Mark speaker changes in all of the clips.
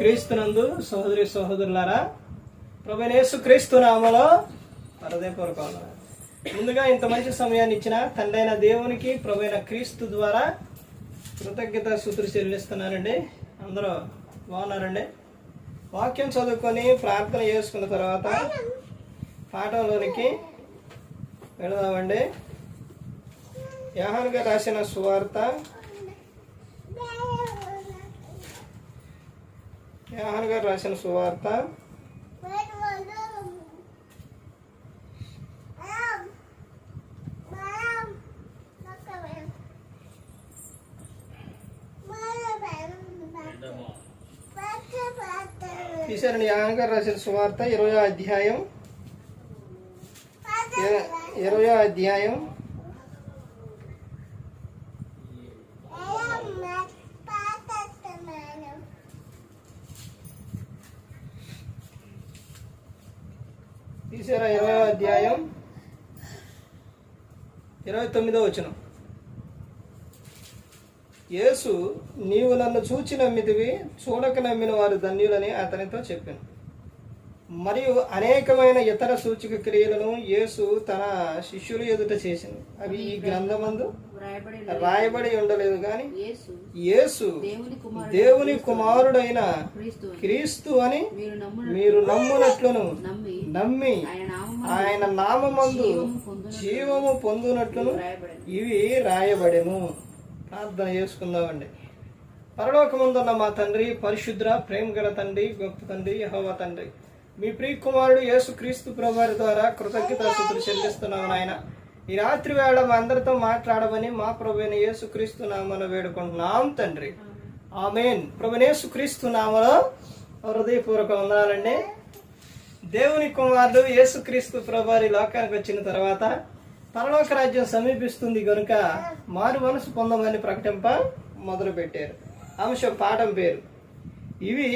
Speaker 1: క్రీస్తునందు సహోదరి సహోదరులారా ప్రభునేసు క్రీస్తు నామలో హృదయపూర్వక. ముందుగా ఇంత మంచి సమయాన్ని ఇచ్చిన తండ్రైన దేవునికి ప్రభైన క్రీస్తు ద్వారా కృతజ్ఞత సూత్రులు చెల్లిస్తున్నారండి. అందరూ బాగున్నారండి? వాక్యం చదువుకొని ప్రార్థన చేసుకున్న తర్వాత పాఠంలోనికి వెళదామండి. యాహన్గా రాసిన సువార్త యాహన్ గారు రాసిన సువార్త. తీశారండి యాహన్ గారు రాసిన సువార్త ఇరవై అధ్యాయం. ఇరవై అధ్యాయం. తీసారా ఇరవై అధ్యాయం. ఇరవై తొమ్మిదో వచనం. యేసు నీవు నన్ను చూచి నమ్మితివి చూడక నమ్మిన వారు ధన్యులని అతనితో చెప్పాను. మరియు అనేకమైన ఇతర సూచక క్రియలను యేసు తన శిష్యుల ఎదుట చేసింది. అవి ఈ గ్రంథమందు రాయబడి ఉండలేదు కానీ
Speaker 2: యేసు దేవుని కుమారుడు
Speaker 1: దేవుని కుమారుడైన
Speaker 2: క్రీస్తు అని మీరు నమ్మున
Speaker 1: మీరు నమ్మునట్లును
Speaker 2: నమ్మి ఆయన పొందున
Speaker 1: జీవము పొందునట్లును ఇవి రాయబడెను. ప్రార్థన చేసుకుందామండి. పరలోకముందున్న మా తండ్రి పరిశుద్ర ప్రేమ గల తండ్రి గొప్ప తండ్రి యహోవ తండ్రి. మీ ప్రియ కుమారుడు యేసు క్రీస్తు ప్రభువారి ద్వారా కృతజ్ఞత స్థుతులు చెల్లిస్తున్నాము నాయన. ఈ రాత్రి వేళ మా అందరితో మాట్లాడమని మా ప్రభు అయిన యేసు క్రీస్తు నామను వేడుకుంటున్నాం తండ్రి. ఆమెన్. ప్రభు యేసు క్రీస్తు నామలో హృదయపూర్వక వందనాలండి. దేవుని కుమారుడు యేసుక్రీస్తు ప్రభువారి లోకానికి వచ్చిన తర్వాత పరలోక రాజ్యం సమీపిస్తుంది గనుక మారు మనసు పొందమని ప్రకటింప మొదలు పెట్టారు అంశం పాఠం పేరు. ఇవి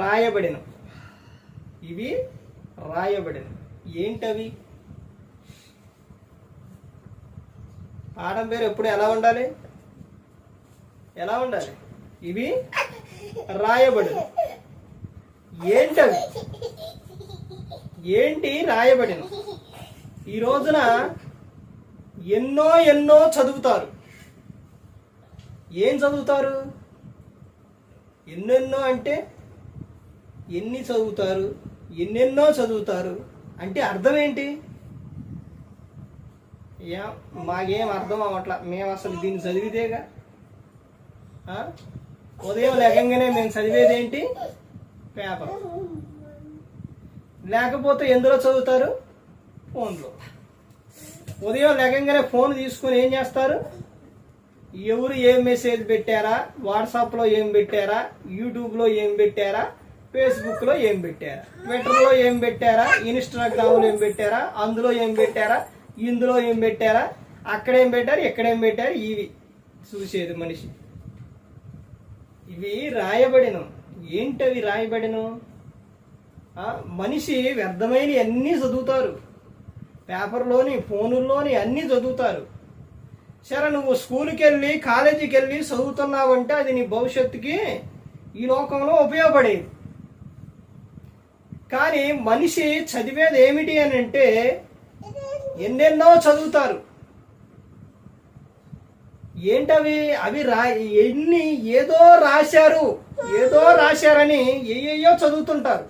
Speaker 1: రాయబడిన ఇవి రాయబడిన ఏంటవి? పాఠం పేరు ఎప్పుడు ఎలా ఉండాలి? ఎలా ఉండాలి? ఇవి రాయబడిన ఏంటవి? ఏంటి రాయబడిన ఈ రోజున ఎన్నో ఎన్నో చదువుతారు. ఏం చదువుతారు? ఎన్నెన్నో అంటే ఎన్ని చదువుతారు? ఎన్నెన్నో చదువుతారు. అంటే అర్థం ఏంటి? యా మాకేం అర్థం అవ్వట్లా? మేము అసలు దీన్ని చదివితేగా? ఉదయం లేకంగానే మేము చదివేది ఏంటి? పేపర్. లేకపోతే ఎందులో చదువుతారు? ఫోన్లో. ఉదయం లేకంగానే ఫోన్ తీసుకొని ఏం చేస్తారు? ఎవరు ఏం మెసేజ్ పెట్టారా? వాట్సాప్లో ఏం పెట్టారా? యూట్యూబ్లో ఏం పెట్టారా? ఫేస్బుక్లో ఏం పెట్టారా? ట్విట్టర్లో ఏం పెట్టారా? ఇన్స్టాగ్రామ్లో ఏం పెట్టారా? అందులో ఏం పెట్టారా? ఇందులో ఏం పెట్టారా? అక్కడేం పెట్టారు? ఎక్కడేం పెట్టారు? ఇవి చూసేది మనిషి. ఇవి రాయబడిన. ఏంటవి రాయబడిన? మనిషి వ్యర్థమైన అన్నీ చదువుతారు. పేపర్లోని ఫోనుల్లోని అన్నీ చదువుతారు. సరే నువ్వు స్కూల్కి వెళ్ళి కాలేజీకి వెళ్ళి చదువుతున్నావంటే అది నీ భవిష్యత్తుకి ఈ లోకంలో ఉపయోగపడేది. కానీ మనిషి చదివేది ఏమిటి అని అంటే ఎన్నెన్నో చదువుతారు. ఏంటవి? అవి రా ఎన్ని ఏదో రాశారు ఏదో రాశారని ఏయో చదువుతుంటారు.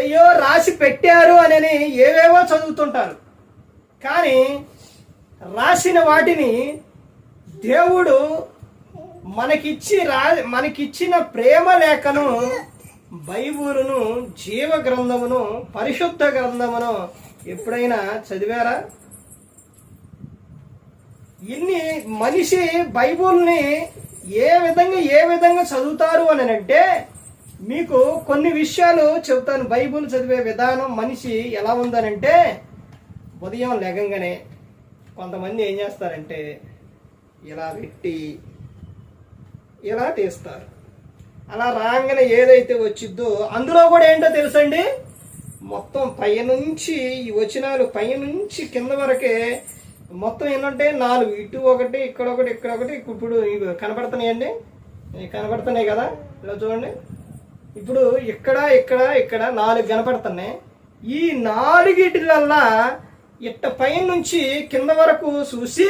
Speaker 1: ఏయో రాసి పెట్టారు అని ఏవేవో చదువుతుంటారు. కానీ రాసిన వాటిని దేవుడు మనకిచ్చి రా మనకిచ్చిన ప్రేమ లేఖను బైబులును జీవ గ్రంథమును పరిశుద్ధ గ్రంథమును ఎప్పుడైనా చదివారా? ఇన్ని మనిషి బైబుల్ని ఏ విధంగా ఏ విధంగా చదువుతారు అని అంటే మీకు కొన్ని విషయాలు చెబుతాను. బైబుల్ చదివే విధానం మనిషి ఎలా ఉందనంటే ఉదయం లేగంగానే కొంతమంది ఏం చేస్తారంటే ఇలా పెట్టి ఇలా తీస్తారు. అలా రాగానే ఏదైతే వచ్చిద్దో అందులో కూడా ఏంటో తెలుసండి? మొత్తం పైనుంచి ఈ వచనాలు పైనుంచి కింద వరకే మొత్తం ఏంటంటే నాలుగు ఇటు ఒకటి ఇక్కడ ఒకటి ఇక్కడ ఒకటి ఇప్పుడు ఇవి కనపడుతున్నాయండి ఇవి కనబడుతున్నాయి కదా? ఇలా చూడండి. ఇప్పుడు ఇక్కడ ఇక్కడ ఇక్కడ నాలుగు కనపడుతున్నాయి. ఈ నాలుగిటిలల్లా ఇట్ట పైనుంచి కింద వరకు చూసి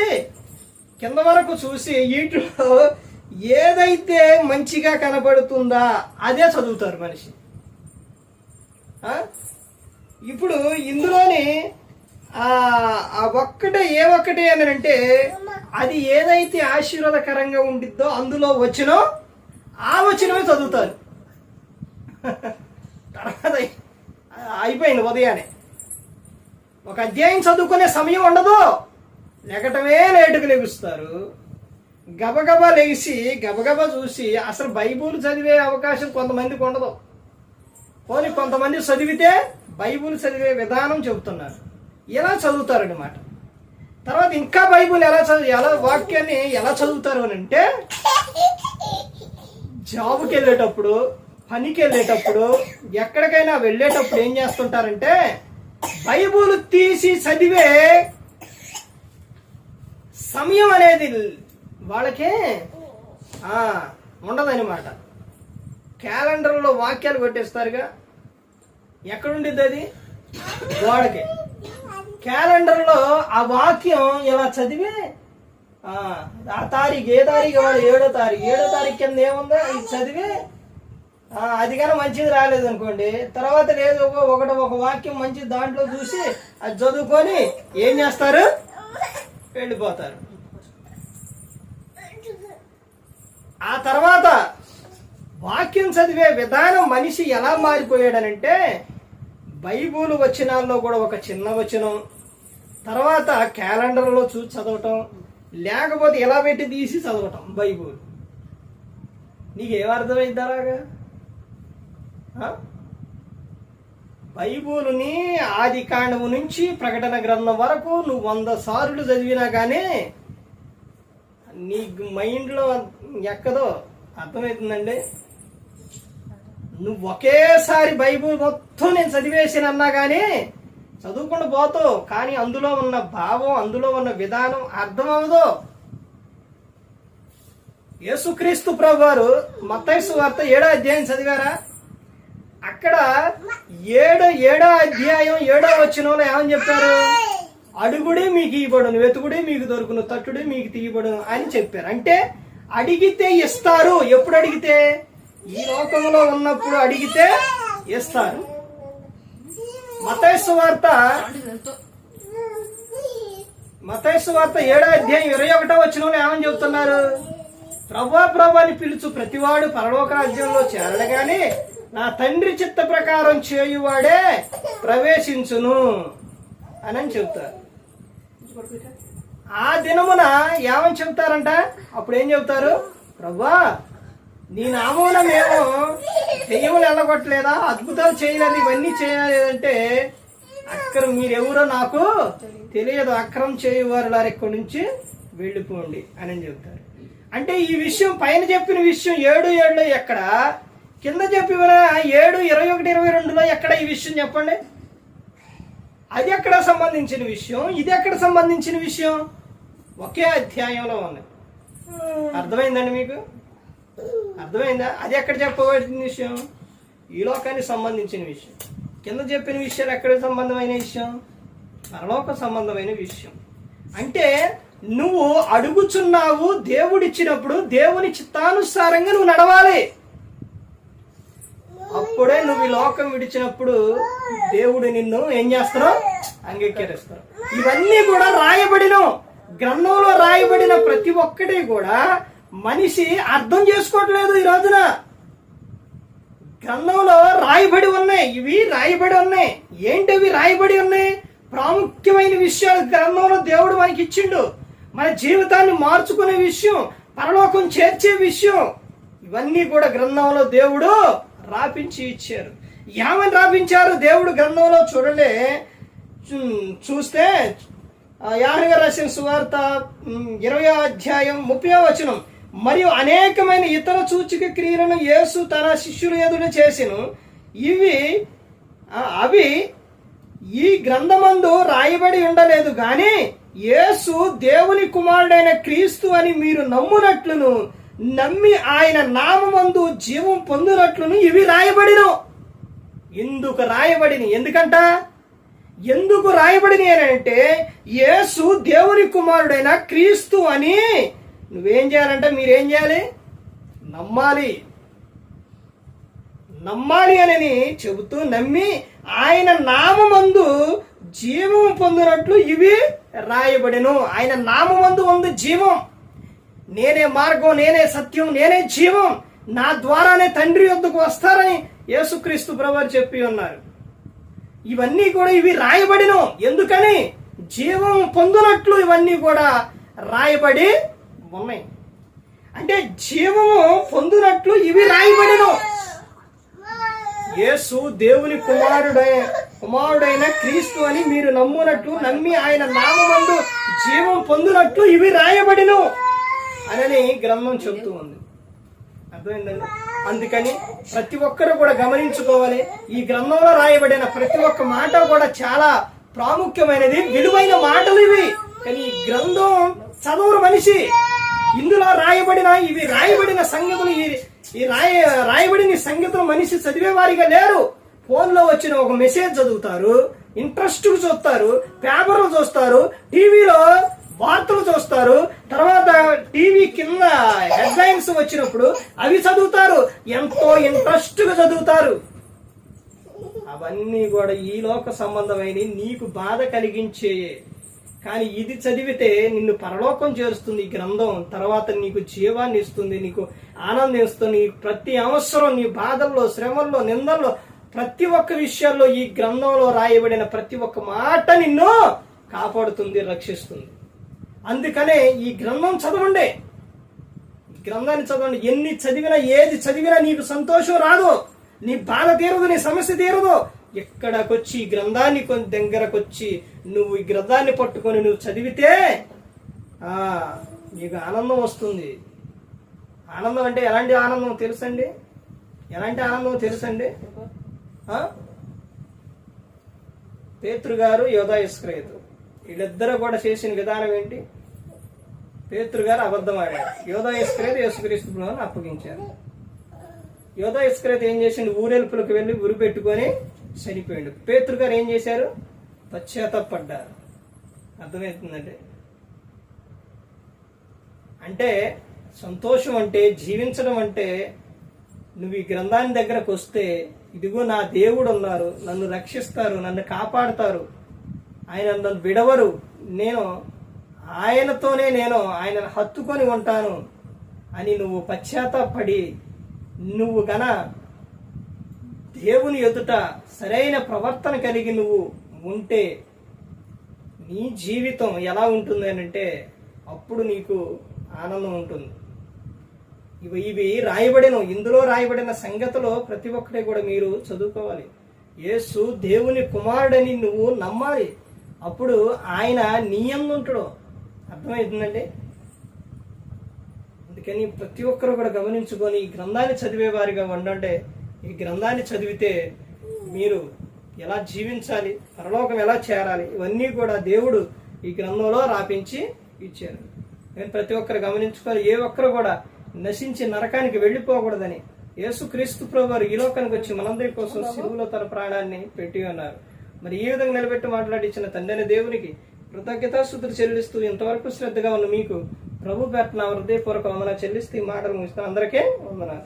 Speaker 1: కింద వరకు చూసి వీటిలో ఏదైతే మంచిగా కనపడుతుందా అదే చదువుతారు మనిషి. ఇప్పుడు ఇందులోని ఆ ఒక్కటే ఏ ఒక్కటే అని అంటే అది ఏదైతే ఆశీర్వాదకరంగా ఉండిద్దో అందులో వచ్చినో ఆ వచ్చినమే చదువుతారు. తర్వాత అయిపోయింది ఉదయాన్నే. ఒక అధ్యాయం చదువుకునే సమయం ఉండదు. లెగటమే లేటుకు లెగుస్తారు. గబగబా లేచి గబగబా చూసి అసలు బైబుల్ చదివే అవకాశం కొంతమందికి ఉండదు. పోనీ కొంతమంది చదివితే బైబుల్ చదివే విధానం చెబుతున్నారు. ఇలా చదువుతారనమాట తర్వాత ఇంకా బైబుల్ ఎలా చదువు ఎలా వాక్యాన్ని ఎలా చదువుతారు అని అంటే జాబ్కి వెళ్ళేటప్పుడు పనికి వెళ్ళేటప్పుడు ఎక్కడికైనా వెళ్ళేటప్పుడు ఏం చేస్తుంటారంటే బైబుల్ తీసి చదివే సమయం అనేది వాళ్ళకే ఉండదనమాట ఉండదన్నమాట. క్యాలెండర్లో వాక్యాలు కొట్టేస్తారుగా. ఎక్కడుండిద్ది అది గోడకి. క్యాలెండర్లో ఆ వాక్యం ఇలా చదివి? ఆ తారీఖు ఏ తారీఖు వాడు? ఏడో తారీఖు. ఏడో తారీఖు కింద ఏముందో ఇది చదివి అది కానీ మంచిది రాలేదు అనుకోండి తర్వాత లేదు ఒక- ఒకటి ఒక వాక్యం మంచిది దాంట్లో చూసి అది చదువుకొని ఏం చేస్తారు? వెళ్ళిపోతారు. ఆ తర్వాత వాక్యం చదివే విధానం మనిషి ఎలా మారిపోయాడనంటే బైబుల్ వచనాల్లో కూడా ఒక చిన్న వచనం తర్వాత క్యాలెండర్లో చూసి చదవటం లేకపోతే ఎలా పెట్టి తీసి చదవటం బైబుల్. నీకు ఏమర్థమైంది అలాగా? బైబుల్ని ఆది కాండము నుంచి ప్రకటన గ్రంథం వరకు నువ్వు వంద సార్లు చదివినా కానీ నీ మైండ్లో ఎక్కదో అర్థమవుతుందండి నువ్వు ఒకేసారి బైబుల్ మొత్తం నేను చదివేసాను అన్నా కానీ చదువుకుండా పోతావు. కానీ అందులో ఉన్న భావం అందులో ఉన్న విధానం అర్థం అవ్వదు యేసుక్రీస్తు ప్రభు వారు మతైసు వార్త ఏడో అధ్యాయం చదివారా? అక్కడ ఏడో ఏడో అధ్యాయం ఏడో వచ్చినంలో ఏమని చెప్పారు? అడుగుడే మీకు ఇవ్వబడును వెతుకుడే మీకు దొరుకును తట్టుడే మీకు తీయబడును అని చెప్పారు. అంటే అడిగితే ఇస్తారు. ఎప్పుడు అడిగితే? ఈ లోకంలో ఉన్నప్పుడు అడిగితే ఇస్తారు. మతేశ్వ వార్త మతేశ్వ వార్త ఏడో అధ్యాయం ఇరవై ఒకటో వచ్చిన ఏమని చెబుతున్నారు? ప్రభా ప్రభాని పిలుచు ప్రతివాడు పరలోక రాజ్యంలో చేరడగాని నా తండ్రి చిత్త ప్రకారం చేయువాడే ప్రవేశించును అని అని చెబుతారు. ఆ దినమున ఏమని చెప్తారంట అప్పుడు ఏం చెప్తారు ప్రభా నీ నామమున మేము దెయ్యములు వెళ్ళగొట్టలేదా అద్భుతాలు చేయలేదు ఇవన్నీ చేయలేదంటే అక్కడ మీరెవరో నాకు తెలియదు. అక్రమం చేయవారు ఇక్కడి నుంచి వెళ్ళిపోండి అని చెప్తారు అంటే ఈ విషయం పైన చెప్పిన విషయం ఏడు ఏడులో ఎక్కడ? కింద చెప్పిన ఏడు ఇరవై ఒకటి ఇరవై రెండులో ఎక్కడ ఈ విషయం చెప్పండి? అది ఎక్కడ సంబంధించిన విషయం? ఇది ఎక్కడ సంబంధించిన విషయం? ఒకే అధ్యాయంలో ఉంది. అర్థమైందండి మీకు? అర్థమైందా? అది ఎక్కడ చెప్పబడిన విషయం? ఈ లోకానికి సంబంధించిన విషయం. కింద చెప్పిన విషయాలు ఎక్కడ సంబంధమైన విషయం? పరలోక సంబంధమైన విషయం. అంటే నువ్వు అడుగుచున్నావు దేవుడిచ్చినప్పుడు దేవుని చిత్తానుసారంగా నువ్వు నడవాలి. అప్పుడే నువ్వు ఈ లోకం విడిచినప్పుడు దేవుడు నిన్ను ఏం చేస్తారో అంగీకరిస్తారు. ఇవన్నీ కూడా రాయబడిన గ్రంథంలో రాయబడిన ప్రతి ఒక్కటి కూడా మనిషి అర్థం చేసుకోవట్లేదు ఈ రోజున. గ్రంథంలో రాయబడి ఉన్నాయి ఇవి రాయబడి ఉన్నాయి. ఏంటివి రాయబడి ఉన్నాయి? ప్రాముఖ్యమైన విషయాలు గ్రంథంలో దేవుడు మనకి ఇచ్చిండు. మన జీవితాన్ని మార్చుకునే విషయం పరలోకం చేర్చే విషయం. ఇవన్నీ కూడా గ్రంథంలో దేవుడు రాపించి ఇచ్చారు. ఏమని రాపించారు? దేవుడు గ్రంథంలో చూడండి. చూస్తే యాహగా రాసిన సువార్త ఇరవై అధ్యాయం ముప్పై వచనం. మరియు అనేకమైన ఇతర సూచిక క్రియలను యేసు తన శిష్యుల ఎదుట చేసిను. ఇవి అవి ఈ గ్రంథమందు రాయబడి ఉండలేదు. కానీ యేసు దేవుని కుమారుడైన క్రీస్తు అని మీరు నమ్మునట్లును. నమ్మి ఆయన నామందు జీవం పొందినట్లును ఇవి రాయబడిను. ఎందుకు రాయబడిని? ఎందుకంట? ఎందుకు రాయబడిని అని అంటే యేసు దేవుని కుమారుడైన క్రీస్తు అని. నువ్వేం చేయాలంటే మీరేం చేయాలి? నమ్మాలి. నమ్మాలి అని చెబుతూ నమ్మి ఆయన నామమందు జీవం పొందినట్లు ఇవి రాయబడిను. ఆయన నామమందు ఉంది జీవం. నేనే మార్గం నేనే సత్యం నేనే జీవం నా ద్వారానే తండ్రి వద్దకు వస్తారని యేసుక్రీస్తు ప్రభువారు చెప్పి ఉన్నారు. ఇవన్నీ కూడా ఇవి రాయబడిను. ఎందుకని? జీవం పొందినట్లు ఇవన్నీ కూడా రాయబడి ఉన్నాయి. అంటే జీవము పొందినట్లు ఇవి రాయబడిను. యేసు దేవుని కుమారుడై కుమారుడైన క్రీస్తు అని మీరు నమ్మునట్లు నమ్మి ఆయన నామందు జీవం పొందినట్లు ఇవి రాయబడిను. అని గ్రంథం చెబుతూ ఉంది. అర్థమైందండి? అందుకని ప్రతి ఒక్కరు కూడా గమనించుకోవాలి ఈ గ్రంథంలో రాయబడిన ప్రతి ఒక్క మాట కూడా చాలా ప్రాముఖ్యమైనది విలువైన మాటలు ఇవి. కానీ ఈ గ్రంథం చదువురు మనిషి. ఇందులో రాయబడిన ఇవి రాయబడిన సంగతులు ఈ ఈ రాయ రాయబడిన సంగతులు మనిషి చదివేవారిగా లేరు. ఫోన్లో వచ్చిన ఒక మెసేజ్ చదువుతారు ఇంట్రెస్ట్ చూస్తారు పేపర్లు చూస్తారు టీవీలో వార్తలు చూస్తారు తర్వాత టీవీ కింద హెడ్లైన్స్ వచ్చినప్పుడు అవి చదువుతారు. ఎంతో ఇంట్రెస్ట్గా చదువుతారు. అవన్నీ కూడా ఈ లోక సంబంధమైన నీకు బాధ కలిగించే. కానీ ఇది చదివితే నిన్ను పరలోకం చేరుస్తుంది ఈ గ్రంథం. తర్వాత నీకు జీవాన్ని ఇస్తుంది నీకు ఆనందం ఇస్తుంది. నీ ప్రతి అవసరం నీ బాధల్లో శ్రమల్లో నిందల్లో ప్రతి ఒక్క విషయాల్లో ఈ గ్రంథంలో రాయబడిన ప్రతి ఒక్క మాట నిన్ను కాపాడుతుంది రక్షిస్తుంది. అందుకనే ఈ గ్రంథం చదవండి. ఈ గ్రంథాన్ని చదవండి. ఎన్ని చదివినా ఏది చదివినా నీకు సంతోషం రాదు. నీ బాధ తీరదు నీ సమస్య తీరదు. ఎక్కడకొచ్చి ఈ గ్రంథాన్ని కొన్ని దగ్గరకొచ్చి నువ్వు ఈ గ్రంథాన్ని పట్టుకొని నువ్వు చదివితే ఆ నీకు ఆనందం వస్తుంది. ఆనందం అంటే ఎలాంటి ఆనందం తెలుసండి? ఎలాంటి ఆనందం తెలుసండి? పేతృగారు యోధా ఇస్క్రయతు వీళ్ళిద్దరూ కూడా చేసిన విధానం ఏంటి? పేతృగారు అబద్ధం ఆడాడు యోధా ఇస్క్రేతు యేసుక్రీస్తు ప్రభువుని అప్పగించారు. యోధా ఇస్క్రేత్ ఏం చేసిండు? ఊరెల్పులకు వెళ్ళి ఉరి పెట్టుకొని చనిపోయాడు. పేతృగారు ఏం చేశారు? పశ్చాత్తపడ్డారు. అర్థమవుతుందండి? అంటే సంతోషం అంటే జీవించడం అంటే నువ్వు ఈ గ్రంథాన్ని దగ్గరకు వస్తే ఇదిగో నా దేవుడు ఉన్నారు నన్ను రక్షిస్తారు నన్ను కాపాడతారు ఆయన నన్ను విడవరు. నేను ఆయనతోనే నేను ఆయనను హత్తుకొని ఉంటాను అని నువ్వు పశ్చాత్తాపడి నువ్వు గన దేవుని ఎదుట సరైన ప్రవర్తన కలిగి నువ్వు ఉంటే నీ జీవితం ఎలా ఉంటుంది అని అంటే అప్పుడు నీకు ఆనందం ఉంటుంది. ఇవి ఇవి రాయబడిన ఇందులో రాయబడిన సంగతిలో ప్రతి ఒక్కటి కూడా మీరు చదువుకోవాలి. యేసు దేవుని కుమారుడని నువ్వు నమ్మాలి. అప్పుడు ఆయన నీ ఉంటాడు. అర్థమవుతుందండి అందుకని ప్రతి ఒక్కరు కూడా గమనించుకొని ఈ గ్రంథాన్ని చదివే వారిగా ఉండండి ఈ గ్రంథాన్ని చదివితే మీరు ఎలా జీవించాలి పరలోకం ఎలా చేరాలి ఇవన్నీ కూడా దేవుడు ఈ గ్రంథంలో రాపించి ఇచ్చారు. నేను ప్రతి ఒక్కరు గమనించుకొని ఏ ఒక్కరు కూడా నశించి నరకానికి వెళ్ళిపోకూడదని యేసుక్రీస్తు ప్రభు ఈ లోకానికి వచ్చి మనందరి కోసం సిలువలో తన ప్రాణాన్ని పెట్టి ఉన్నారు. మరి ఈ విధంగా నిలబెట్టి మాట్లాడించిన తండ్రి దేవునికి కృతజ్ఞతాస్థుతులు చెల్లిస్తూ ఇంతవరకు శ్రద్ధగా ఉన్న మీకు ప్రభు పేట నా హృదయపూర్వక వందన చెల్లిస్తూ ఈ మాటలు ముగిస్తాను అందరికీ వందనాలు.